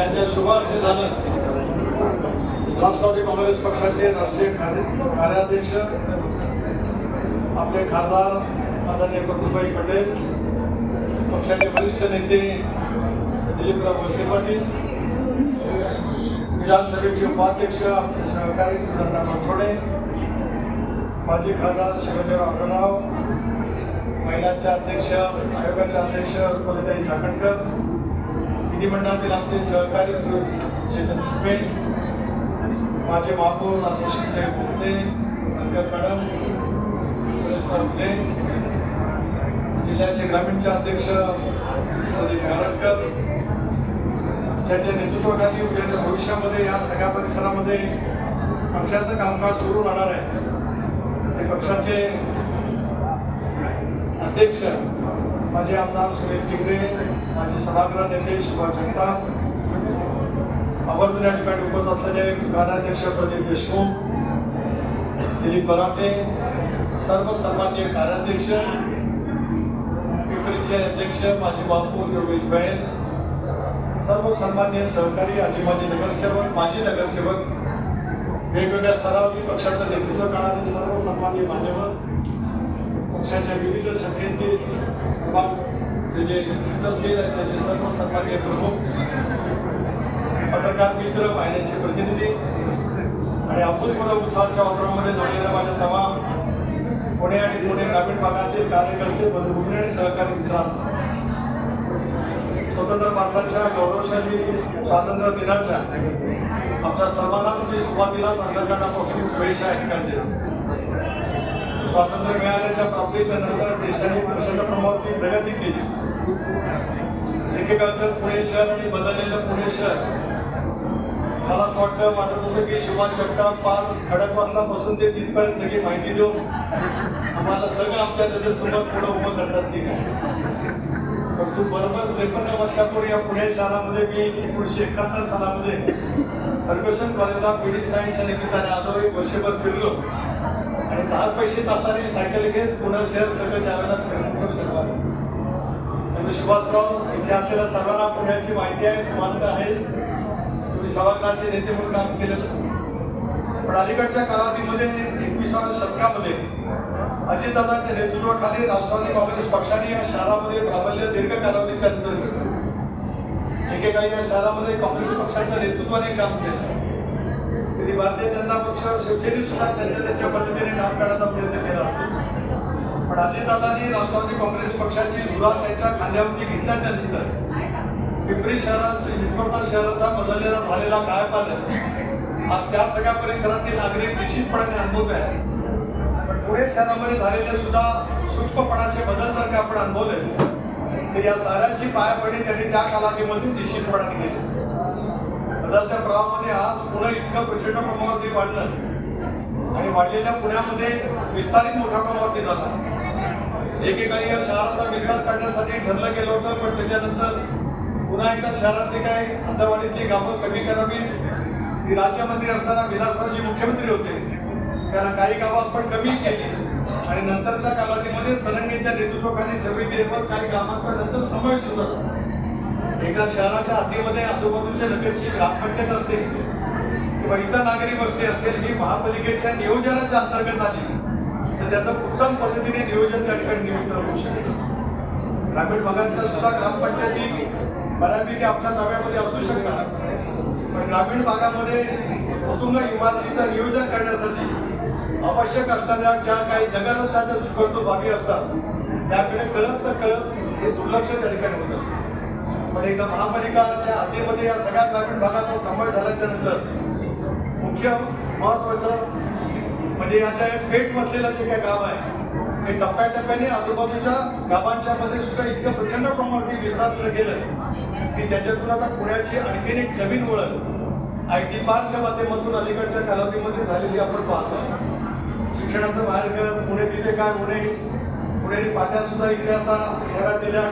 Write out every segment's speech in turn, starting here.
त्यांच्या सुभाष झालं. राष्ट्रवादी काँग्रेस पक्षाचे राष्ट्रीय कार्य- कार्याध्यक्ष आपले खासदार आदरणीय प्रफुल्लभाई पटेल पक्षाचे वरिष्ठ नेते दिलीपराव वळसे पाटील विधानसभेचे उपाध्यक्ष आमचे सहकारी सुधारणा बनसोडे माजी खासदार शिवाजीराव आढळराव महिलांचे अध्यक्ष आयोगाच्या अध्यक्ष रुपलताई झाकणकर विधिमंडळातील आमचे सहकारी चेतन सुपे माझे महापौर राजेश्वरदेव भोसले अंकल मॅडम सुरेश्वर जिल्ह्याचे ग्रामीणचे अध्यक्ष प्रदीप गारटकर त्यांच्या नेतृत्वाखाली उद्याच्या भविष्यामध्ये या सगळ्या परिसरामध्ये पक्षाचं कामकाज सुरू राहणार आहे. ते पक्षाचे अध्यक्ष माझे आमदार सुनील टिंगरे माझे सभागृह नेते सुभाष जगताप आवर्जून या ठिकाणी उपस्थित असलेले कार्याध्यक्ष प्रदीप देशमुख दिलीप बराटे सर्व सन्मान्य कार्याध्यक्ष पिंपरीचे अध्यक्ष माझे बापू योगेश बैल सर्व सन्मान्य सहकारी आजी माजी नगरसेवक माजी नगरसेवक वेगवेगळ्या सरावती पक्षाचं नेतृत्व करणारे सर्व सन्मान्य मान्यवर पक्षाच्या विविध शाखेतील त्याचे तहसील आहेत त्याचे सर्व सन्मान्य प्रमुख पत्रकार मित्र पाहण्याचे प्रतिनिधी आणि अभूतपूर्व उत्साहाच्या वातावरणामध्ये जोडलेल्या माझ्या तमाम पुणे आणि पुणे ग्रामीण भागातील कार्यकर्ते बंधुभूमी आणि सहकारी मित्रांनो. स्वतंत्र भारताच्या गौरवशाली स्वातंत्र्य दिनाच्या आपल्या सर्वांना तुम्ही सुरुवातीलाच अंतर्गतापासून शुभेच्छा ठिकाणी देतो. स्वातंत्र्य मिळाल्याच्या प्राप्तीच्या नंतर देशाने प्रचंड प्रमाणावरती प्रगती केली. एकेकाळचं पुणे शहर आणि बदललेलं पुणे शहर. मला असं वाटतं वाटत होतं की सुभाष जगताप पार खडकवासलापासून ते तिथपर्यंत सगळी माहिती देऊन आम्हाला सगळं आमच्या त्याच्यासोबत पुढं उभं करतात की काय परंतु बरोबर त्रेपन्न वर्षापूर्वी या पुणे शहरामध्ये मी एकोणीशे एकाहत्तर सालामध्ये फर्ग्युसन कॉलेजला पीडी सायन्स या निमित्ताने आलो एक वर्षभर फिरलो. आणि दहा पैसे तासाने सायकल घेत पुन्हा शहर सगळं त्यावेळेला फिरण्याचं शहर त्यामुळे सुभाषराव इथे असलेल्या सर्वांना पुण्याची माहिती आहे तुम्हाला आहेच तुम्ही सभागृहाचे नेते म्हणून काम केलेलं. पण अलीकडच्या कालावधीमध्ये एकविसाव्या शतकामध्ये अजितदादांच्या नेतृत्वाखाली राष्ट्रवादी काँग्रेस पक्षाने या शहरामध्ये प्राबल्य दीर्घ कालावधीच्या नंतर एकेकाळी या शहरामध्ये काँग्रेस पक्षाच्या नेतृत्वाने काम केलं. कधी भारतीय जनता पक्ष शिवसेने सुद्धा त्यांच्या त्यांच्या पद्धतीने काम करण्याचा प्रयत्न केला असेल पण अजितदादांनी राष्ट्रवादी काँग्रेस पक्षाची धुरा त्यांच्या खांद्यावरती घेतल्याच्या नंतर पिंपरी शहरात हिंदुस्थान शहराचा बदललेला झालेला काय पालन आज त्या सगळ्या परिसरातील नागरिक निश्चितपणे अनुभवत आहे पण पुणे शहरामध्ये झालेले सुद्धा सूक्ष्मपणाचे बदल जर का आपण अनुभवले तर या साऱ्यांची पायापडी त्यांनी त्या कालावधीमध्ये निश्चितपणाने केली. बदलत्या प्रवाहामध्ये आज पुणे इतकं प्रचंड प्रमाणावरती वाढलं. आणि वाढलेल्या पुण्यामध्ये विस्तारित मोठ्या प्रमाणावरती झाला. एकेकाळी या शहराचा विस्तार करण्यासाठी ठरलं गेलं होतं पण त्याच्यानंतर पुन्हा एकदा शहरातले काय अंधवाडीतली गावं कमी करावी. ती राज्यमंत्री असताना विलासरावजी मुख्यमंत्री होते. त्यांना काही गावं आपण कमी केली. आणि नंतरच्या कालावधीमध्ये सरंगेच्या नेतृत्वाखाली समितीवर काही कामांचा नंतर समावेश होता. एकदा शहराच्या हद्दीमध्ये आजूबाजूच्या लगतची ग्रामपंचायत असते. किंवा इतर नागरी वस्ती असेल ही महापालिकेच्या नियोजनाच्या अंतर्गत आली तर त्याचं उत्तम पद्धतीने नियोजन त्या ठिकाणी नियुक्त होऊ शकत असतं. ग्रामीण भागातल्या सुद्धा ग्रामपंचायती बऱ्यापैकी आपल्या ताब्यामध्ये असू शकतात. पण ग्रामीण भागामध्ये कुटुंब इमारतीचं नियोजन करण्यासाठी आवश्यक असणाऱ्या ज्या काही नगरच्या दुष्कर्तू बाबी असतात त्याकडे कळत न कळत हे दुर्लक्ष त्या ठिकाणी होत असतं. पण एकदा महापालिकाच्या हातीमध्ये या सगळ्या ग्रामीण भागाचा समावेश झाल्याच्यानंतर मुख्य महत्वाचं म्हणजे याच्या पेट वसलेलं जे काही गाव आहे हे टप्प्याटप्प्याने आजूबाजूच्या गावांच्या मध्ये सुद्धा इतकं प्रचंड प्रमाणात विस्तार गेलं की त्याच्यातून आता पुण्याची आणखीन एक नवीन ओळख आय टी पार्कच्या माध्यमातून अलीकडच्या कालावधीमध्ये झालेली आपण पाहतो. शिक्षणाचं बाहेर पुणे तिथे काय पुणे पुणे पाट्या सुद्धा इथे आता घरात दिल्या.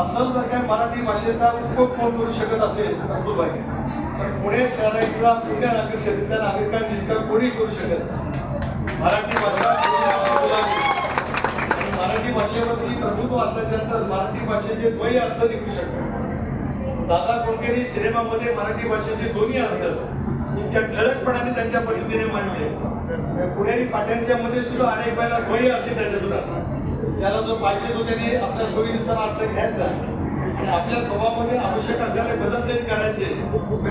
असं जर काय मराठी भाषेचा उपयोग कोण करू शकत असेल अब्दुलबाई तर पुणे शहरातल्या पुण्या नागरिक शेतीतल्या नागरिकांनी तर कोणी करू शकत? मराठी भाषा मराठी भाषेवरती प्रभुत्व असल्याच्या नंतर मराठी भाषेचे द्वय अर्थ निघू शकतात. दादा कोणकरी सिनेमामध्ये मराठी भाषेचे दोन्ही अर्थ इतक्या ठळकपणाने त्यांच्या पद्धतीने मांडले. पुण्याने पाट्यांच्या मध्ये सुद्धा अनेक वेळेला द्वयी अर्थ त्याच्यातून असतात. त्याला जो पाहिजे तो त्याने आपल्या सोयीनुसार अर्थ घ्यायचा. आपल्या स्वभावामध्ये आवश्यक असणारे बदल ते करायचे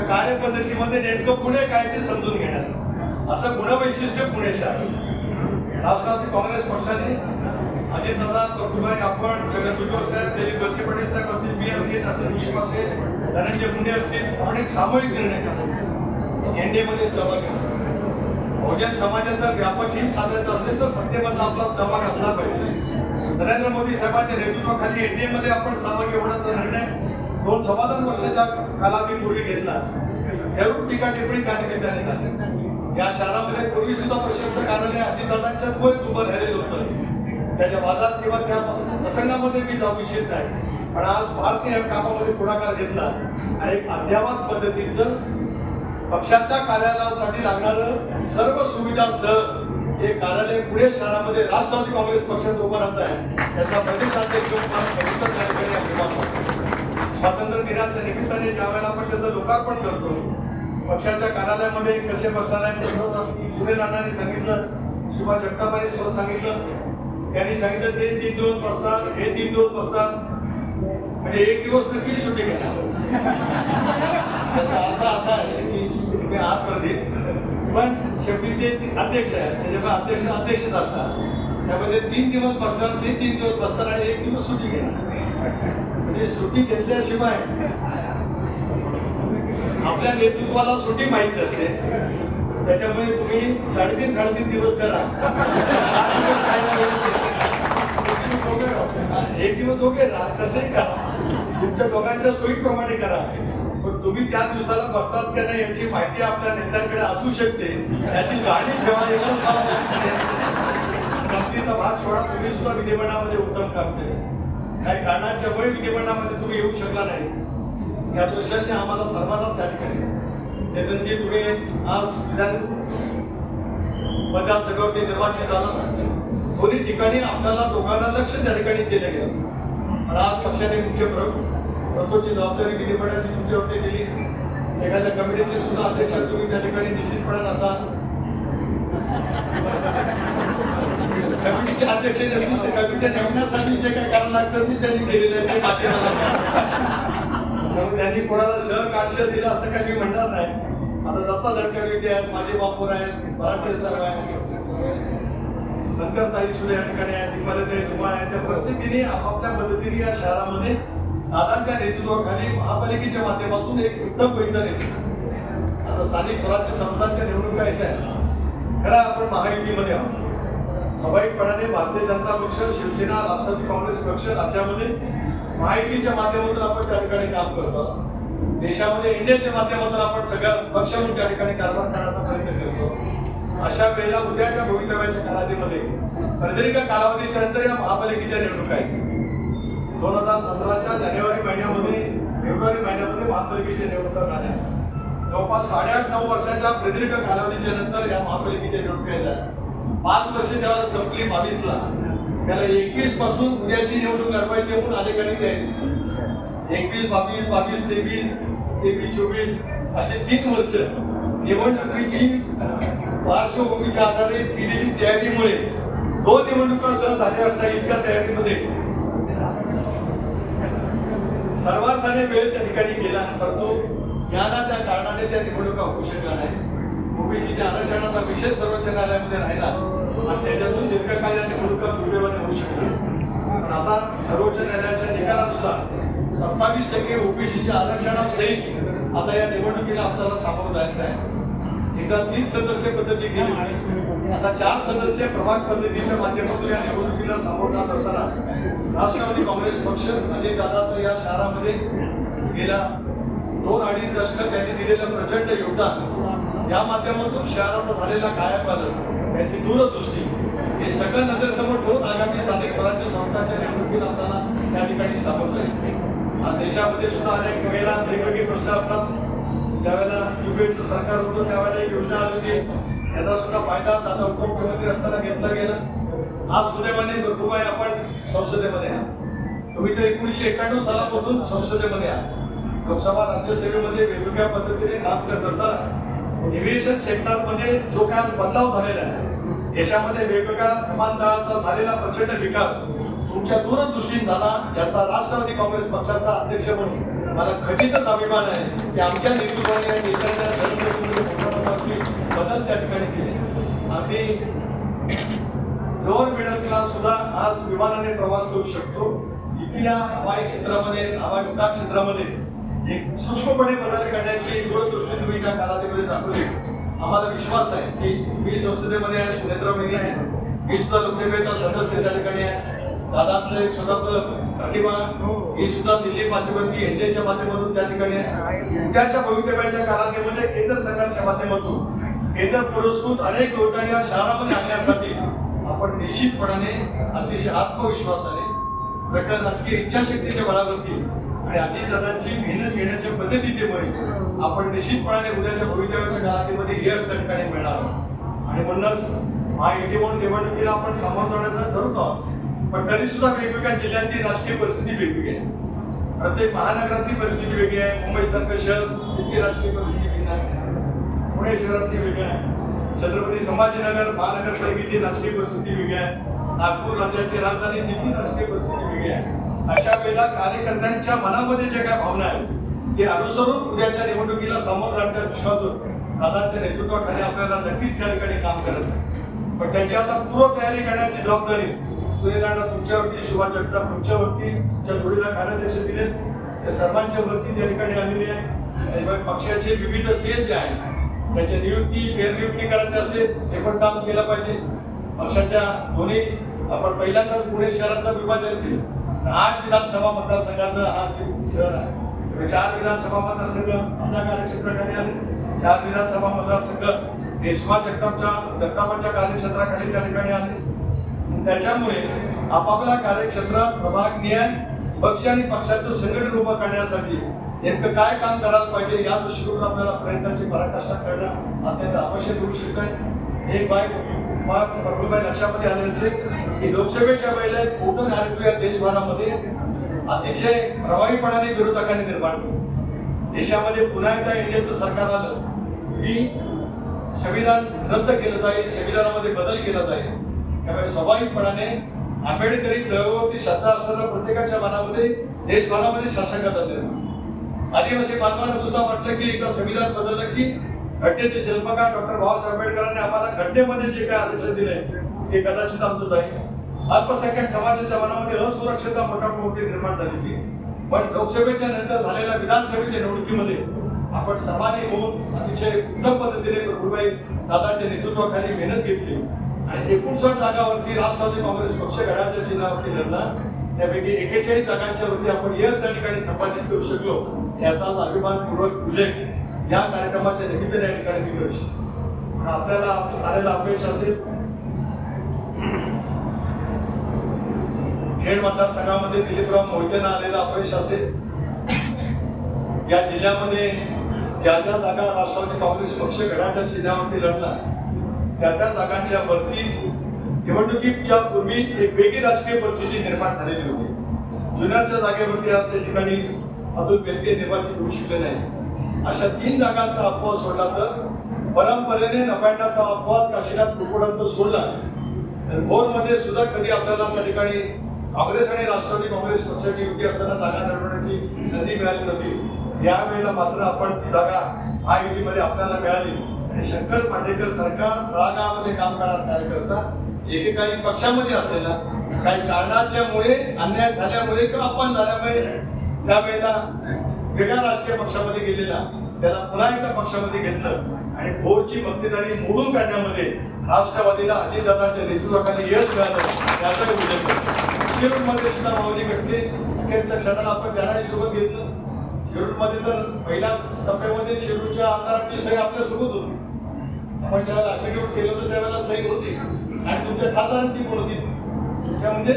कार्यपद्धतीमध्ये नेमकं पुणे काय ते समजून घेण्यात असं गुणवैशिष्ट्य पुणे शहर राष्ट्रवादी काँग्रेस पक्षाने अजितदादा प्रभुभाई आपण जगत साहेब दिलीप वळसे पाटील साहेब असतील मी असतील असं मुश्रीफ असेल धनंजय मुंडे असतील अनेक सामूहिक निर्णय घेतला. एनडीए मध्ये बहुजन समाजाचा व्यापक हित साधायचा असेल तर सत्तेमधला आपला सहभाग असला पाहिजे. नरेंद्र मोदी साहेबांच्या नेतृत्वाखाली एनडीए मध्ये आपण सहभागी होण्याचा निर्णय दोन सव्वा दोन वर्षाच्या कालावधीपूर्वी घेतला. जरूर टीका टिप्पणी त्या निमित्ताने झाली या शहरामध्ये पूर्वी सुद्धा प्रशस्त कार्यालय अजितदादांच्या मुळेच उभं राहिलेलं होतं. त्याच्या वादात किंवा त्या प्रसंगामध्ये मी जाऊ इच्छित नाही. पण आज भारतीय या कामामध्ये पुढाकार घेतला. आणि अध्यावत अद्यावत पद्धतीचं पक्षाच्या कार्यालयासाठी लागणारं सर्व सुविधा सह हे कार्यालय पुणे शहरामध्ये राष्ट्रवादी काँग्रेस पक्षात उभं राहत आहे. त्याचा प्रदेशाध्यक्ष स्वातंत्र्य दिनाच्या निमित्ताने ज्या वेळेला आपण त्याचं लोकार्पण करतो पक्षाच्या कार्यालयामध्ये कसे बसणार आहे तसं पुणे अण्णांनी सांगितलं सुभाष जगतापाने सुद्धा सांगितलं. त्यांनी सांगितलं ते तीन दिवस बसतात हे तीन दिवस बसतात म्हणजे एक दिवस नक्की शूटिंग त्याचा अर्थ असा आहे की तुम्ही आतमध्ये पण शेवटी ते अध्यक्ष आहेत. त्याच्यामुळे अध्यक्ष अध्यक्षच असतात त्यामध्ये तीन दिवस बसणार ते तीन दिवस बसणार आणि एक दिवस सुट्टी घेणार. म्हणजे सुट्टी घेतल्याशिवाय आपल्या नेतृत्वाला सुट्टी माहीत असते त्याच्यामुळे तुम्ही साडेतीन साडेतीन दिवस करा. दिवस एक दिवस दोघे राहा. कसंही करा. तुमच्या दोघांच्या सोयीप्रमाणे करा. पण तुम्ही त्या दिवसाला बसतात का नाही याची माहिती आपल्या नेत्यांकडे असू शकते. याची जाणीव ठेवा एवढंच भाग सोडा तुम्ही सुद्धा विधिमंडळामध्ये उत्तम काम केले. काही कारणाच्या मुळे विधिमंडळामध्ये तुम्ही येऊ शकला नाही. या दृष्टीने आम्हाला सर्वांना त्या ठिकाणी चेतनजी तुम्ही आज विधान मतदान सगळं निर्वाचित झालं. दोन्ही ठिकाणी आपल्याला दोघांना लक्ष त्या ठिकाणी दिलं गेलं. आज पक्षाने मुख्य प्रतोची जबाबदारी विधिमंडळाची तुमच्यावरती दिली एखाद्या कमिटीचे सुद्धा अध्यक्ष तुम्ही त्या ठिकाणी निश्चितपणे असाल कमिटीचे अध्यक्ष असतील ते कमिटी नेमण्यासाठी जे काही कारण लागतं ते त्यांनी केलेलं आहे ते त्यामुळे त्यांनी कोणाला शहर काढश दिलं असं काही मी म्हणणार नाही. आता दत्ता किती आहेत माझे बापूर आहेत मराठे सर आहेत नंतर ताई सुद्धा या ठिकाणी आहेत आहे धुमाळ आहे त्या प्रत्येकीने आपापल्या पद्धतीने या शहरामध्ये दादांच्या नेतृत्वाखाली महापालिकेच्या माध्यमातून एक उत्तम पैसा येते आता स्थानिक स्वराज्य संस्थांच्या निवडणुका येत आहेत. खरं आपण महायुतीमध्ये आहोत. स्वाभाविकपणाने भारतीय जनता पक्ष शिवसेना राष्ट्रवादी काँग्रेस पक्ष राज्यामध्ये माहितीच्या माध्यमातून आपण त्या ठिकाणी काम करतो. देशामध्ये इंडियाच्या माध्यमातून आपण सगळ्या पक्ष म्हणून त्या ठिकाणी कारभार करण्याचा प्रयत्न करतो. अशा वेळेला उद्याच्या भवितव्याच्या कालावधीमध्ये प्रदीर्घ कालावधीच्या नंतर या महापालिकेच्या निवडणुका आहेत. दोन हजार सतराच्या जानेवारी महिन्यामध्ये फेब्रुवारी महिन्यामध्ये महापालिकेच्या निवडणुका झाल्या जवळपास साडेआठ नऊ वर्षाच्या प्रदीर्घ कालावधीच्या नंतर या महापालिकेच्या निवडणुका झाल्या पाच वर्ष ज्यावेळेला संपली बावीसला त्याला एकवीसपासून उद्याची निवडणूक लढवायची म्हणून अनेकांनी द्यायची. एकवीस बावीस बावीस तेवीस तेवीस चोवीस असे तीन वर्ष निवडणुकीची पार्श्वभूमीच्या आधारे केलेली तयारीमुळे दोन निवडणुका सह झाल्या असता इतक्या तयारीमध्ये. सर्वार्थाने वेळ त्या ठिकाणी गेला परंतु या ना त्या कारणाने त्या निवडणुका होऊ शकल्या नाही ओबीसीच्या आरक्षणाचा विषय सर्वोच्च न्यायालयामध्ये राहिला आणि त्याच्यातून दीर्घकालीन निवडणुका दुर्दैवाने होऊ शकल्या. पण आता सर्वोच्च न्यायालयाच्या निकालानुसार सत्तावीस टक्के ओबीसीच्या आरक्षणासहित आता या निवडणुकीला आपल्याला सामोरं जायचं आहे. एकदा तीन सदस्य पद्धती गेली. आता चार सदस्य प्रभाग पद्धतीच्या माध्यमातून या निवडणुकीला सामोरं जात असताना राष्ट्रवादी काँग्रेस पक्ष अजय दादा तर या शहरामध्ये गेल्या दोन अडीच दशक त्यांनी दिलेलं प्रचंड योगदान या माध्यमातून शहराचा झालेला कायापालन त्यांची दूरदृष्टी हे सगळं नजरेसमोर ठेवून आगामी स्थानिक स्वराज्य संस्थांच्या निवडणुकीला आपल्याला त्या ठिकाणी सामोरं जाईल. हा देशामध्ये सुद्धा अनेक वेळेला वेगवेगळे प्रश्न असतात. ज्यावेळेला युपीएचं सरकार होतं त्यावेळेला एक योजना आली होती याचा सुद्धा फायदा दादा उपमुख्यमंत्री असताना घेतला गेला. आज सुदैवाने भरपूर आपण संसदेमध्ये आहात. तुम्ही तर एकोणीसशे एक्याण्णव सालापासून संसदेमध्ये आहात. लोकसभा राज्यसेवेमध्ये वेगवेगळ्या पद्धतीने काम करत असताना एव्हिएशन सेक्टरमध्ये जो काय बदलाव झालेला आहे देशामध्ये वेगवेगळ्या विमानतळाचा झालेला प्रचंड विकास तुमच्या दूरदृष्टीने झाला याचा राष्ट्रवादी काँग्रेस पक्षाचा अध्यक्ष म्हणून मला खचितच अभिमान आहे की आमच्या नेतृत्वाने देशाच्या बदल त्या ठिकाणी केले. आम्ही लोअर मिडल क्लास सुद्धा आज विमानाने प्रवास करू शकतो. इथल्या हवाई क्षेत्रामध्ये हवाई उड्डाण क्षेत्रामध्ये एक सूक्ष्मपणे बदल करण्याची दूरदृष्टी तुम्ही त्या कालावधीमध्ये दाखवली. आम्हाला विश्वास आहे की मी संसदेमध्ये आहे सुनेत्रा आहे. मी सुद्धा लोकसभेचा सदस्य त्या ठिकाणी आहे. दादांचं एक स्वतःच प्रतिभा ही सुद्धा दिल्ली माध्यमातून एनडीएच्या माध्यमातून त्या ठिकाणी आहे. उद्याच्या भवितव्याच्या कालावधीमध्ये केंद्र सरकारच्या माध्यमातून केंद्र पुरस्कृत अनेक योजना या शहरामध्ये आणण्यासाठी आपण निश्चितपणाने अतिशय आत्मविश्वासाने प्रखर राजकीय इच्छाशक्तीच्या बळावरती आणि अजितदादांची मेहनत घेण्याच्या पद्धतीमुळे आपण निश्चितपणाने उद्याच्या भवितव्याच्या कालावधीमध्ये यश त्या ठिकाणी मिळणार आणि म्हणूनच महायुती म्हणून निवडणुकीला आपण सामोरं जाण्याचा ठरवतो आहोत. पण तरी सुद्धा वेगवेगळ्या जिल्ह्यांची राजकीय परिस्थिती वेगवेगळी आहे. प्रत्येक महानगरातली परिस्थिती वेगळी आहे. मुंबई सारखं शहर तिथली राजकीय परिस्थिती भिन्न आहे. पुणे शहरातली वेगळी आहे. छत्रपती संभाजीनगर महानगरपालिकेची राजकीय परिस्थिती वेगळी आहे. नागपूर राज्याची राजधानी तिथली राजकीय परिस्थिती वेगळी आहे. अशा वेळेला कार्यकर्त्यांच्या मनामध्ये जे काय भावना आहेत ते अनुसरून उद्याच्या निवडणुकीला समोर जाण्याच्या विश्वातून दादांच्या नेतृत्वाखाली आपल्याला नक्कीच त्या ठिकाणी काम करत आहे. पण त्याची आता पूर्व तयारी करण्याची जबाबदारी सुनीलांना तुमच्यावरती शुभा जगताप तुमच्यावरती तुमच्या जोडीला कार्याध्यक्ष दिले त्या सर्वांच्या वरती त्या ठिकाणी आलेली आहे. त्याच्यामुळे पक्षाचे विविध सेल जे आहेत त्याची नियुक्ती फेरनियुक्ती करायची असेल हे पण काम केलं पाहिजे. पक्षाच्या दोन्ही आपण पहिल्यांदाच पुणे शहराचं विभाजन केलं. आठ विधानसभा मतदारसंघाचं हा जे शहर आहे चार विधानसभा मतदारसंघ आपल्या कार्यक्षेत्राखाली आले. चार विधानसभा मतदारसंघ रेशमा जगतापच्या जगतापांच्या कार्यक्षेत्राखाली त्या ठिकाणी आले. त्याच्यामुळे आपापल्या कार्यक्षेत्रात प्रभाग न्याय पक्ष आणि पक्षाचं संघटन उभं करण्यासाठी नेमकं काय काम करायला पाहिजे या दृष्टिकोन आपल्याला प्रयत्नाची पराकाष्ठा करणं अत्यंत आवश्यक होऊ शकत आहे एक बाय प्रफुल्लबाई लक्षामध्ये आले असेल की लोकसभेच्या वेळेला एक मोठं नायकत्व या देशभरामध्ये. अतिशय प्रभावीपणाने विरोधकांनी निर्माण केलं. देशामध्ये पुन्हा एकदा इंडियाचं सरकार आलं की संविधान रद्द केलं जाईल संविधानामध्ये बदल केला जाईल. त्यामुळे स्वाभाविकपणाने आंबेडकरी ती श्रद्धा असताना प्रत्येकाच्या मनामध्ये देशभरामध्ये शासकात निर्माण आदिवासी बांधवांना सुद्धा म्हटलं की एकदा संविधान बदललं की घटनेचे शिल्पकार डॉक्टर बाबासाहेब आंबेडकरांनी आम्हाला घटनेमध्ये जे काय आदेश दिले ते कदाचित आमचं जाईल. अल्पसंख्याक समाजाच्या मनामध्ये असुरक्षता मोठ्या मोठी निर्माण झाली होती. पण लोकसभेच्या नंतर झालेल्या विधानसभेच्या निवडणुकीमध्ये आपण सर्वांनी होऊन अतिशय उत्तम पद्धतीने गुरुबाई दादांच्या नेतृत्वाखाली मेहनत घेतली. आणि एकोणसाठ जागावरती राष्ट्रवादी काँग्रेस पक्ष गडाच्या चिन्हावरती लढला. त्यापैकी एकेचाळीस जागांच्या वरती आपण यश त्या ठिकाणी संपादित करू शकलो. याचा अभिमानपूर्वक उल्लेख या कार्यक्रमाच्या निमित्त या ठिकाणी मी आपल्याला आलेला अपयश असेल. खेड मतदारसंघामध्ये दिलीपराव मोहितेंना आलेला अपयश असेल. या जिल्ह्यामध्ये ज्या ज्या जागा राष्ट्रवादी काँग्रेस पक्ष गडाच्या चिन्हावरती लढला त्या त्या जागांच्या वरती निवडणुकीच्या पूर्वी एक वेगळी राजकीय परिस्थिती निर्माण झालेली होती. जुन्याच्या जागेवरती आज त्या ठिकाणी अजून व्यक्ती देवाची होऊ शकले नाही. अशा तीन जागांचा अपवाद सोडला तर परंपरेने नफांडाचा अपवाद काशीनाथ कुकुडांचा सोडला. तर भोरमध्ये सुद्धा कधी आपल्याला त्या ठिकाणी काँग्रेस आणि राष्ट्रवादी काँग्रेस पक्षाची युती असताना जागा लढवण्याची संधी मिळाली नव्हती. यावेळेला मात्र आपण ती जागा महायुतीमध्ये आपल्याला मिळाली. आणि शंकर पांडेकर सरकार तळागाळामध्ये काम करणारा कार्यकर्ता एकेकाळी पक्षामध्ये असलेला काही कारणाच्या मुळे अन्याय झाल्यामुळे किंवा अपमान झाल्यामुळे त्यावेळेला वेगळ्या राजकीय पक्षामध्ये गेलेला त्याला पुन्हा एकदा पक्षामध्ये घेतलं आणि भोरची मक्तेदारी मोडून काढण्यामध्ये राष्ट्रवादीला अजितदादाच्या नेतृत्वाखाली यश मिळालं याचा उल्लेख करतो मध्ये सुद्धा माऊली घटले अखेरच्या क्षणाला आपण त्यांनाही सोबत घेतलं. शिरूरमध्ये तर पहिल्या टप्प्यामध्ये शिरूरच्या आमदारांची सही आपल्यासोबत होती. आपण ज्यावेळेला ऍप्लिकेट केलं होतं त्यावेळेला सही होती. आणि तुमच्या खासदारांची पण होती. तुमच्या म्हणजे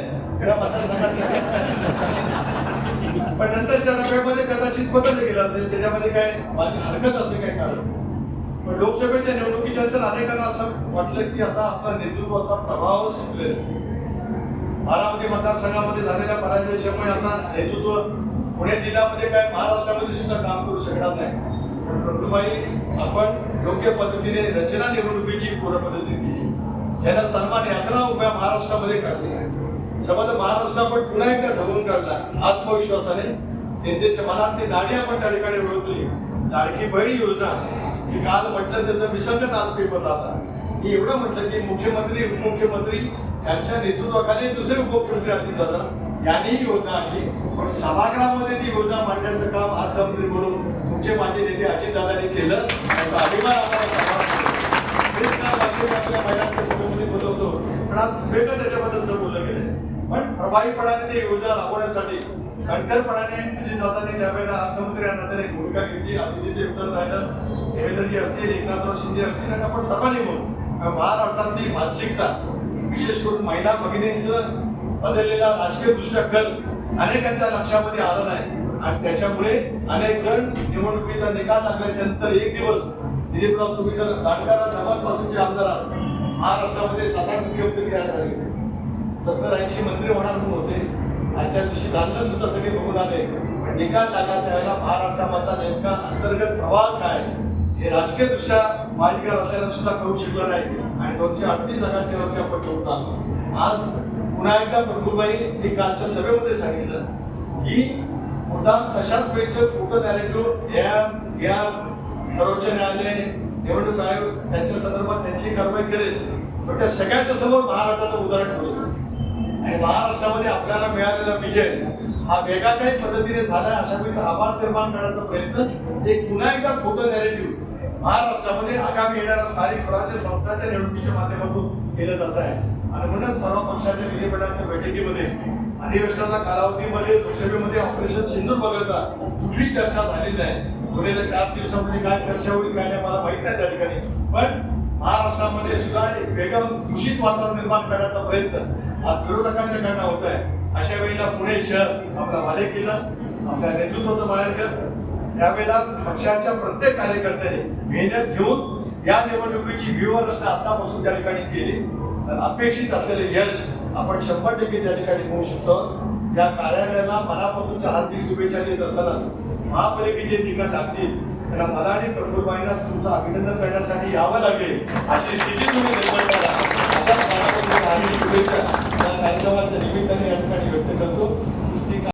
पण नंतरच्या टप्प्यामध्ये कदाचित बदललं गेलं असेल त्याच्यामध्ये काय माझी हरकत असेल काय कारण? पण लोकसभेच्या निवडणुकीच्या नंतर अनेकांना असं वाटलं की आता आपला नेतृत्वाचा प्रभाव संपलेला बारामती मतदारसंघामध्ये झालेल्या पराजयामुळे आता नेतृत्व पुणे जिल्ह्यामध्ये काय महाराष्ट्रामध्ये सुद्धा काम करू शकणार नाही. पण आपण योग्य पद्धतीने रचना निवडणुकीची पूर्ण पद्धती दिली ज्याला सन्मान यात्रा उभ्या महाराष्ट्रामध्ये काढली. समज महाराष्ट्र आपण पुन्हा एकदा ठरवून काढला. आत्मविश्वासाने जनतेच्या मनातली दाढी आपण त्या ठिकाणी ओळखली. लाडकी बहीण योजना. ही काल म्हटलं त्याचं विसंगत आज पेपर आला मी एवढं म्हटलं की मुख्यमंत्री उपमुख्यमंत्री यांच्या नेतृत्वाखाली दुसरे उपमुख्यमंत्री अजित दादा. यांनी ही योजना आणली. पण सभागृहामध्ये ती योजना मांडण्याचं काम अर्थमंत्री म्हणून तुमचे माझे नेते अजितदादांनी केलं. त्याचा अभिमान आम्हाला सर्वांना आहे. तेच काम आम्ही आपल्या महिलांच्या सभेमध्ये बोलवतो पण आज वेगळं त्याच्याबद्दलचं बोललं गेलं पण प्रभावीपणाने ते योजना राबवण्यासाठी कणखरपणाने तिथे जाताना त्यावेळेला अर्थमंत्र्यांना या एक भूमिका घेतली. अतिथीचे योगदान राहिलं. देवेंद्रजी असतील एकनाथराव शिंदे असतील आणि आपण सर्वांनी म्हणून महाराष्ट्रातली मानसिकता विशेष करून महिला भगिनींचं बदललेला राजकीय दृष्ट्या कल अनेकांच्या लक्षामध्ये आला नाही. आणि त्याच्यामुळे अनेक जण निवडणुकीचा निकाल लागल्याच्या नंतर एक दिवस दिलीपराव तुम्ही जर दांडगारा धवन पासूनचे आमदार आहात महाराष्ट्रामध्ये साधारण मुख्यमंत्री तयार झाले सत्तर ऐंशी मंत्री होणार म्हणून होते. आणि त्या दिवशी दांडलं सुद्धा सगळे बघून आले. पण निकाल लागला त्यावेळेला महाराष्ट्रामधला नेमका अंतर्गत प्रवाह काय? हे राजकीय दृष्ट्या माहितीगार असल्यानं सुद्धा कळू शकलं नाही. आणि दोनशे अडतीस जागांच्या वरती आपण ठेवत आलो आज पुन्हा एकदा प्रभूबाई मी कालच्या सभेमध्ये सांगितलं. की मोठा तशाच पेक्षा खोटं नॅरेटिव्ह या या सर्वोच्च न्यायालय निवडणूक आयोग त्यांच्या संदर्भात त्यांची कारवाई करेल. पण त्या सगळ्यांच्या समोर महाराष्ट्राचं उदाहरण ठरवलं. आणि महाराष्ट्रामध्ये आपल्याला मिळालेला विजय हा वेगळा काही पद्धतीने झाला अशा वेळेचा आवाज निर्माण करण्याचा प्रयत्न एक पुन्हा एकदा खोटं नॅरेटिव्ह महाराष्ट्रामध्ये आगामी येणाऱ्या स्थानिक स्वराज्य संस्थांच्या निवडणुकीच्या माध्यमातून केलं जात आहे. आणि म्हणूनच परवा पक्षाच्या विधिमंडळाच्या बैठकीमध्ये अधिवेशनाच्या कालावधीमध्ये लोकसभेमध्ये ऑपरेशन सिंधूर वगळता कुठली चर्चा झालेली नाही. उरलेल्या चार दिवसामध्ये काय चर्चा होईल काय नाही मला माहीत नाही त्या ठिकाणी. पण महाराष्ट्रामध्ये सुद्धा एक वेगळं दूषित वातावरण निर्माण करण्याचा प्रयत्न आज विरोधकांच्या कडनं होत आहे अशा वेळेला पुणे शहर आपला वाले केलं आपल्या नेतृत्वाचं माहेरघर त्यावेळेला पक्षाच्या प्रत्येक कार्यकर्त्याने मेहनत घेऊन या निवडणुकीची व्यूहरचना आतापासून त्या ठिकाणी केली. तर अपेक्षित असलेले यश आपण शंभर टक्के त्या ठिकाणी होऊ शकतो. या कार्यालयाला मनापासूनच्या हार्दिक शुभेच्छा देत असताना महापालिकेचे निकट लागतील. तर मला आणि प्रफुलबाईंना तुमचं अभिनंदन करण्यासाठी यावं लागेल अशी स्थिती तुम्ही निर्माण करा हार्दिक शुभेच्छा. या कार्यक्रमाच्या निमित्ताने या ठिकाणी व्यक्त करतो.